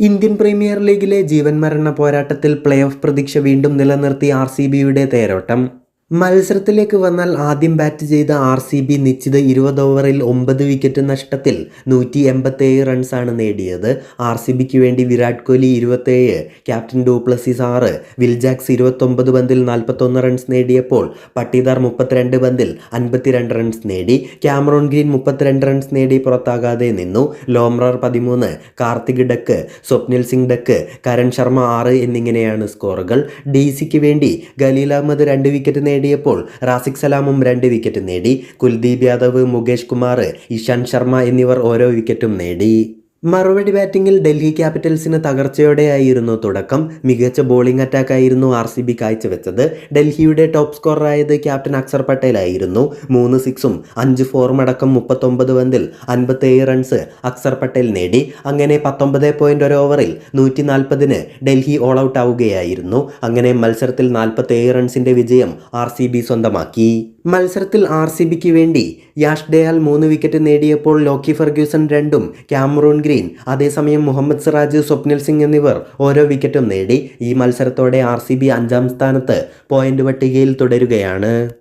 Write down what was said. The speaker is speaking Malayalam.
ഇന്ത്യൻ പ്രീമിയർ ലീഗിലെ ജീവൻ മരണ പോരാട്ടത്തിൽ പ്ലേ ഓഫ് പ്രതീക്ഷ വീണ്ടും നിലനിർത്തി ആർ സി ബിയുടെ തേരോട്ടം. മത്സരത്തിലേക്ക് വന്നാൽ ആദ്യം ബാറ്റ് ചെയ്ത ആർ സി ബി നിശ്ചിത ഇരുപത് ഓവറിൽ ഒമ്പത് വിക്കറ്റ് നഷ്ടത്തിൽ നൂറ്റി എൺപത്തേഴ് റൺസാണ് നേടിയത്. ആർ സി ബിക്ക് വേണ്ടി വിരാട് കോഹ്ലി ഇരുപത്തേഴ് ക്യാപ്റ്റൻ ഡൂപ്ലസിസ് ആറ് വിൽജാക്സ് ഇരുപത്തൊമ്പത് പന്തിൽ നാൽപ്പത്തൊന്ന് റൺസ് നേടിയപ്പോൾ പട്ടിദാർ മുപ്പത്തിരണ്ട് പന്തിൽ അൻപത്തിരണ്ട് റൺസ് നേടി. ക്യാമറോൺ ഗ്രീൻ മുപ്പത്തിരണ്ട് റൺസ് നേടി പുറത്താകാതെ നിന്നു. ലോംറർ പതിമൂന്ന് കാർത്തിക് ഡക്ക് സ്വപ്നിൽ സിംഗ് ഡക്ക് കരൺ ശർമ്മ ആറ് എന്നിങ്ങനെയാണ് സ്കോറുകൾ ഡി സിക്ക് വേണ്ടി ഖലീൽ അഹമ്മദ് രണ്ട് വിക്കറ്റ് നേടിയപ്പോൾ റാസിക് സലാമും രണ്ട് വിക്കറ്റ് നേടി. കുൽദീപ് യാദവ് മുകേഷ് കുമാർ ഇഷാന്ത് ശർമ്മ എന്നിവർ ഓരോ വിക്കറ്റും നേടി. മറുപടി ബാറ്റിംഗിൽ ഡൽഹി ക്യാപിറ്റൽസിന് തകർച്ചയോടെയായിരുന്നു തുടക്കം. മികച്ച ബോളിംഗ് അറ്റാക്കായിരുന്നു ആർ സി ബി കാഴ്ചവെച്ചത്. ഡൽഹിയുടെ ടോപ്പ് സ്കോററായത് ക്യാപ്റ്റൻ അക്സർ പട്ടേലായിരുന്നു. മൂന്ന് സിക്സും അഞ്ച് ഫോറും അടക്കം മുപ്പത്തൊമ്പത് പന്തിൽ അൻപത്തേഴ് റൺസ് അക്സർ പട്ടേൽ നേടി. അങ്ങനെ പത്തൊമ്പത് പോയിന്റ് ഒരു ഓവറിൽ നൂറ്റി നാൽപ്പതിന് ഡൽഹി ഓൾ ഔട്ട് ആവുകയായിരുന്നു. അങ്ങനെ മത്സരത്തിൽ നാൽപ്പത്തേഴ് റൺസിന്റെ വിജയം ആർ സി ബി സ്വന്തമാക്കി. മത്സരത്തിൽ ആർ സി ബിക്ക് വേണ്ടി യാഷ് ഡയാൽ മൂന്ന് വിക്കറ്റ് നേടിയപ്പോൾ ലോക്കി ഫെർഗ്യൂസൺ രണ്ടും ക്യാമറൂൺ ഗ്രീൻ അതേസമയം മുഹമ്മദ് സിറാജ് സ്വപ്നിൽ സിംഗ് എന്നിവർ ഓരോ വിക്കറ്റും നേടി. ഈ മത്സരത്തോടെ ആർ അഞ്ചാം സ്ഥാനത്ത് പോയിന്റ് പട്ടികയിൽ തുടരുകയാണ്.